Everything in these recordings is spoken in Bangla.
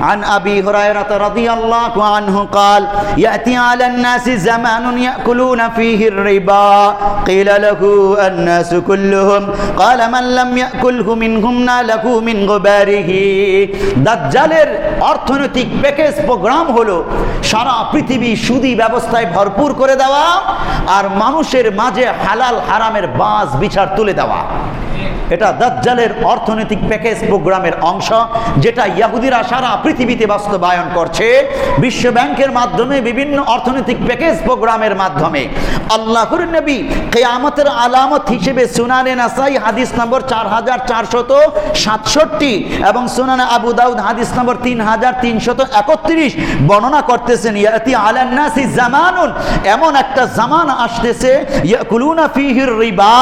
عن أبي هريرة رضي الله عنه قال يأتي على الناس زمان يأكلون فيه الربا قيل له الناس كلهم قال من لم يأكله منهم ناله من غباره দাজ্জালের অর্থনৈতিক প্যাকেজ প্রোগ্রাম হলো সারা পৃথিবী সুদী ব্যবস্থায় ভরপুর করে দেওয়া আর মানুষের মাঝে হালাল হারামের বাস বিচার তুলে দেওয়া এটা দাজ্জালের অর্থনৈতিক প্যাকেজ প্রোগ্রামের অংশ, যেটা ইয়াহুদিরা সারা পৃথিবীতে বাস্তবায়ন করছে। বিশ্ব ব্যাংকের মাধ্যমে বিভিন্ন অর্থনৈতিক প্যাকেজ প্রোগ্রামের মাধ্যমে। আল্লাহর নবী কেয়ামতের আলামত হিসেবে সুনানে নাসাই হাদিস নম্বর চার হাজার চারশত সাতষট্টি এবং সুনানে আবু দাউদ হাদিস নম্বর তিন হাজার তিনশত একত্রিশ বর্ণনা করতেছেন, ইয়াতি আলান্নাসি জামানুন, এমন একটা জামান আসতেছে, ইয়াকুলুনা ফিহির রিবা,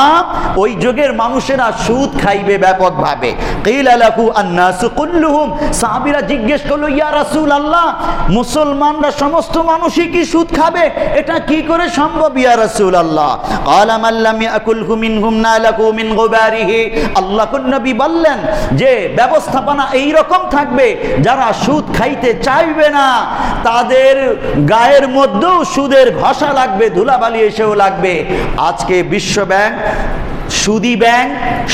ওই যুগের মানুষেরা সুদ খাইবে ব্যাপকভাবে। জিজ্ঞেস করল, ইয়া রাসূলুল্লাহ, মুসলমানরা সমস্ত মানুষই কি সুদ খাবে? এটা কি করে সম্ভব, ইয়া রাসূলুল্লাহ? ক্বালা, মান লাম ইয়াকুলহু মিনহুম নালাকু মিন গুবারিহি। নবী বললেন যে, ব্যবস্থাপনা এই রকম থাকবে, যারা সুদ খাইতে চাইবে না, তাদের গায়ের মধ্যেও সুদের ঘষা লাগবে, ধুলাবালি এসেও লাগবে। আজকে বিশ্ব ব্যাংক সুদি ব্যাংক,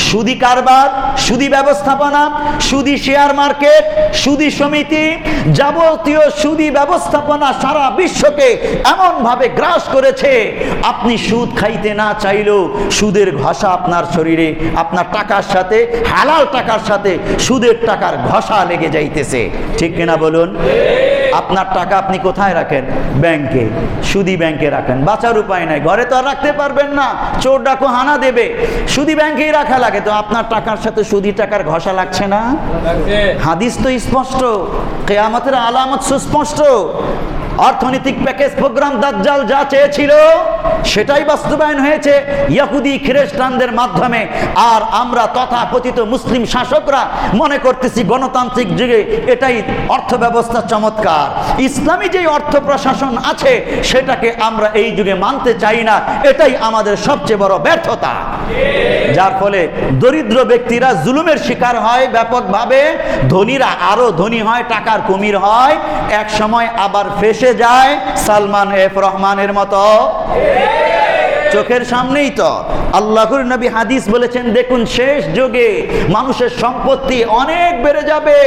সুদি কারবার, সুদি ব্যবস্থাপনা, সুদি শেয়ার মার্কেট, সুদি সমিতি যাবতীয় সুদি ব্যবস্থাপনা সারা বিশ্বকে এমনভাবে গ্রাস করেছে, আপনি সুদ খাইতে না চাইলেও সুদের ঘষা আপনার শরীরে, আপনার টাকার সাথে, হালাল টাকার সাথে সুদের টাকার ঘষা লেগে যাইতেছে। ঠিক কিনা বলুন? আপনার টাকা আপনি কোথায় রাখেন? ব্যাংকে সুদি ব্যাংকে রাখেন। বাঁচার উপায় নাই। ঘরে তো আর রাখতে পারবেন না। চোর ডাকো হানা দেবে। সুদি ব্যাংকেই রাখা লাগে। তো আপনার টাকার সাথে সুদি টাকার ঘষা লাগছে না? হাদিস তো স্পষ্ট। কেয়ামতের আলামত সুস্পষ্ট। অর্থনৈতিক প্যাকেজ প্রোগ্রাম দাজ্জাল যা চেয়েছিল, সেটাই বাস্তবায়ন হয়েছে ইয়াহুদি খ্রিস্টানদের মাধ্যমে। আর আমরা তথাকথিত মুসলিম শাসকরা মনে করতেছি গণতান্ত্রিক যুগে এটাই অর্থ ব্যবস্থা চমৎকার। ইসলামী যে অর্থ প্রশাসন আছে, সেটাকে আমরা এই যুগে মানতে চাই না, এটাই আমাদের সবচেয়ে বড় ব্যর্থতা। যার ফলে দরিদ্র ব্যক্তিরা জুলুমের শিকার হয় ব্যাপকভাবে, ধনীরা আরও ধনী হয়, টাকার কুমির হয় এক সময় আবার ফেসে যায় সালমান এফ রহমানের মতো। চোখের সামনেই তো। আল্লাহর নবী হাদিস বলেছেন, দেখুন, শেষ যুগে মানুষের সম্পত্তি অনেক বেড়ে যাবে।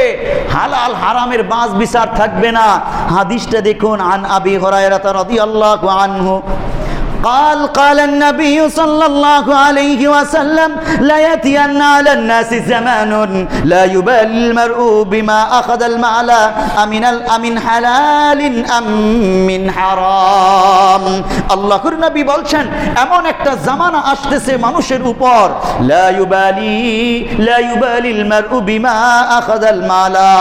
হালাল হারামের বাস বিচার থাকবে না। হাদিসটা দেখুন, আন আবি হরায়রা রাদিয়াল্লাহু আনহু। قال قال النبي صلى الله عليه وسلم لا يأتين على الناس زمان لا يبالي المرء بما أخذ المال أمن أمن حلال أم من حرام আল্লাহর নবী বলছেন এমন একটা জামানা আসতেছে মানুষের উপর লা ইউবালি লা ইউবালিল মারউ বিমা আখাযাল মালা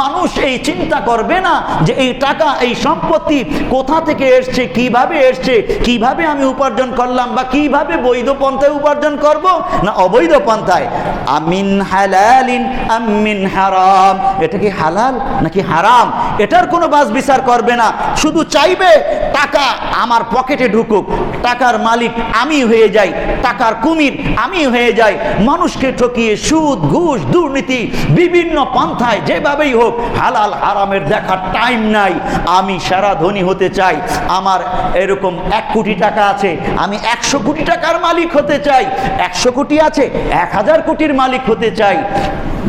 মানুষ এই চিন্তা করবে না যে এই টাকা এই সম্পত্তি কোথা থেকে এসছে কিভাবে এসছে কীভাবে আমি উপার্জন করলাম বা কীভাবে বৈধ পন্থায় উপার্জন করব না অবৈধ পন্থায়? আমিন হালালিন, আমিন হারাম। এটা কি হালাল নাকি হারাম? এটার কোনো বাস বিচার করবে না। শুধু চাইবে টাকা আমার পকেটে ঢুকুক, টাকার মালিক আমি হয়ে যাই, টাকার কুমির আমি হয়ে যাই, মানুষকে ঠকিয়ে সুদ, ঘুষ, দুর্নীতি বিভিন্ন পন্থায় যেভাবেই হোক, হালাল হারামের দেখার টাইম নাই। আমি সারা ধনী হতে চাই। আমার এরকম এক কোটি টাকা আছে। আমি একশো কোটি টাকার মালিক হতে চাই। একশো কোটি আছে, এক হাজার কোটির মালিক হতে চাই।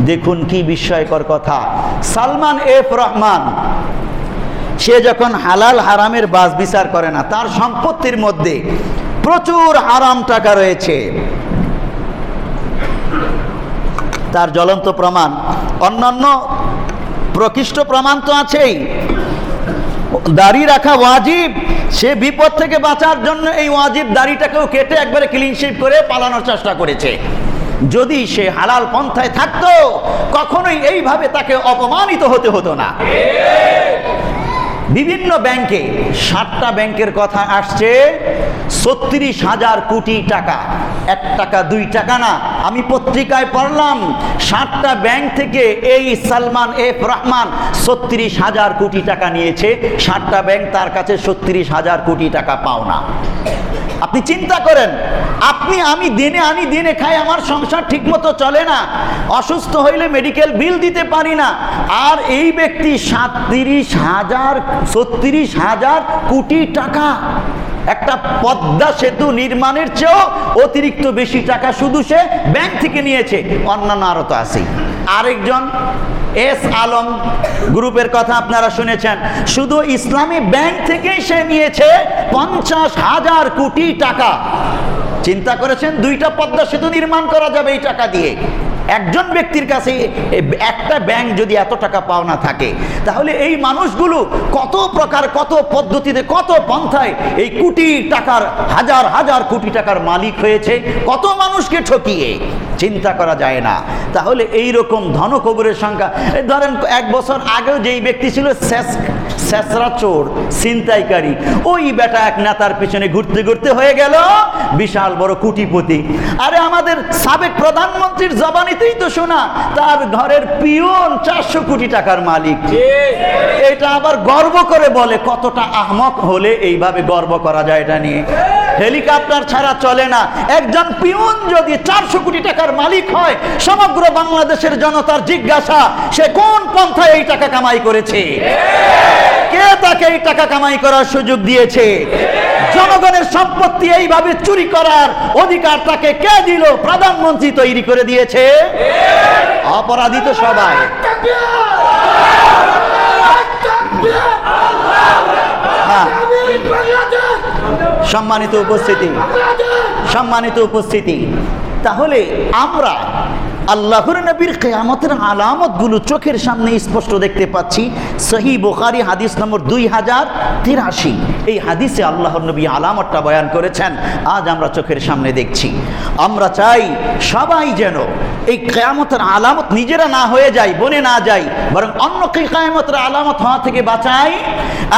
দেখুন কি বিস্ময়কর কথা। সালমান এফ রহমান, সে যখন হালাল হারামের বাস বিচার করে না, তার সম্পত্তির মধ্যে প্রচুর হারাম টাকা রয়েছে। তার জ্বলন্ত প্রমাণ, অন্যান্য প্রকৃষ্ট প্রমাণ তো আছেই। দাড়ি রাখা ওয়াজিব। সে বিপদ থেকে বাঁচার জন্য এই ওয়াজিব দাড়িটাকেও কেটে একবারে ক্লিন শিপ করে পালানোর চেষ্টা করেছে। যদি সে হালাল পন্থায় থাকতো, কখনোই এইভাবে তাকে অপমানিত হতে হতো না। বিভিন্ন ব্যাংকে সাতটা ব্যাংকের কথা আসছে, ছত্রিশ হাজার কোটি টাকা। এক টাকা, দুই টাকা না। আমি পত্রিকায় পড়লাম, সাতটা ব্যাংক থেকে এই সালমান এফ রহমান ছত্রিশ হাজার কোটি টাকা নিয়েছে। সাতটা ব্যাংক তার কাছে ছত্রিশ হাজার কোটি টাকা পাওনা। আপনি চিন্তা করেন, আপনি আমি দিনে আনি দিনে খাই, আমার সংসার ঠিকমতো চলে না। অসুস্থ হইলে মেডিকেল বিল দিতে পারি না। আর এই ব্যক্তি সাতত্রিশ হাজার, ছত্রিশ হাজার কোটি টাকা। একটা পদ্মা সেতু নির্মাণের চেয়েও অতিরিক্ত বেশি টাকা শুধু সে ব্যাংক থেকে নিয়েছে। অন্যান্য আরও তো আরেকজন এস আলম গ্রুপের কথা আপনারা শুনেছেন। শুধু ইসলামী ব্যাংক থেকেই সে নিয়েছে পঞ্চাশ হাজার কোটি টাকা। চিন্তা করেছেন, দুইটা পদ্মা সেতু নির্মাণ করা যাবে এই টাকা দিয়ে। একজন ব্যক্তির কাছে একটা ব্যাংক যদি এত টাকা পাওনা থাকে, তাহলে এই মানুষগুলো কত প্রকার, কত পদ্ধতিতে, কত পন্থায় এই কোটি টাকার, হাজার হাজার কোটি টাকার মালিক হয়েছে, কত মানুষকে ঠকিয়ে? চিন্তা করা যায় না। তাহলে এই রকম ধনকবরের সংখ্যা ধরেন এক বছর আগেও যেই ব্যক্তি ছিল শেষ শেষরা চোর ছিনতাইকারী। ওই বেটা এক নেতার পিছনে ঘুরতে ঘুরতে হয়ে গেল বিশাল বড় কুটিপতি। আরে আমাদের সাবেক প্রধানমন্ত্রীর জবানিতেই তো শোনা তার ঘরের পিয়ন চারশো কোটি টাকার মালিক। এটা আবার গর্ব করে বলে কতটা আহমক হলে এইভাবে গর্ব করা যায় এটা নিয়ে। হেলিকপ্টার ছাড়া চলে না। একজন পিয়ন যদি চারশো কোটি টাকার মালিক হয় সমগ্র বাংলাদেশের জনতার জিজ্ঞাসা সে কোন পন্থায় এই টাকা কামাই করেছে? তাকে এই টাকা কামাই করার সুযোগ দিয়েছে। জনগণের সম্পত্তি এইভাবে চুরি করার অধিকার তাকে কে দিল? প্রধানমন্ত্রী তৈরি করে দিয়েছে। অপরাধী তো সবাই। হ্যাঁ। সম্মানিত উপস্থিতি। সম্মানিত উপস্থিতি। তাহলে আমরা আল্লাহর নবীর কেয়ামতের আলামতগুলো চোখের সামনে স্পষ্ট দেখতে পাচ্ছি। সহি বোখারি হাদিস নম্বর দুই হাজার তিরাশি। এই হাদিসে আল্লাহর নবী আলামতটা বয়ান করেছেন। আজ আমরা চোখের সামনে দেখছি। আমরা চাই সবাই যেন এই কেয়ামতের আলামত নিজেরা না হয়ে যায়, বনে না যাই বরং অন্যকে কেয়ামতের আলামত হওয়া থেকে বাঁচাই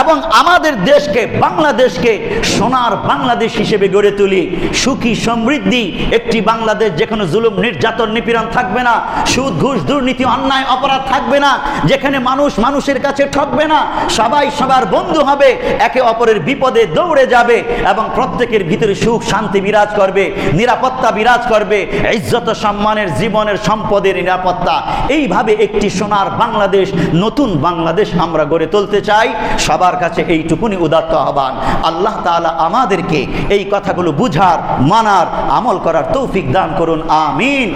এবং আমাদের দেশকে, বাংলাদেশকে সোনার বাংলাদেশ হিসেবে গড়ে তুলি। সুখী সমৃদ্ধি, একটি বাংলাদেশ যেখানে জুলুম, নির্যাতন, নিপীড়ন থাকবে না। সুদ, ঘুষ, দুর্নীতি, অন্যায়, অপরাধ থাকবে না। যেখানে মানুষ মানুষের কাছে ঠকবে না, সবাই সবার বন্ধু হবে, একে অপরের বিপদে দৌড়ে যাবে এবং প্রত্যেকের ভিতরে সুখ, শান্তি বিরাজ করবে, নিরাপত্তা বিরাজ করবে, ইজ্জত, সম্মানের, জীবনের, সম্পদের নিরাপত্তা। এইভাবে একটি সোনার বাংলাদেশ, নতুন বাংলাদেশ আমরা গড়ে তুলতে চাই। সবার কাছে এইটুকুনি উদাত্ত আহ্বান। আল্লাহ তাআলা আমাদেরকে এই কথাগুলো বুঝার, মানার, আমল করার তৌফিক দান করুন। আমিন।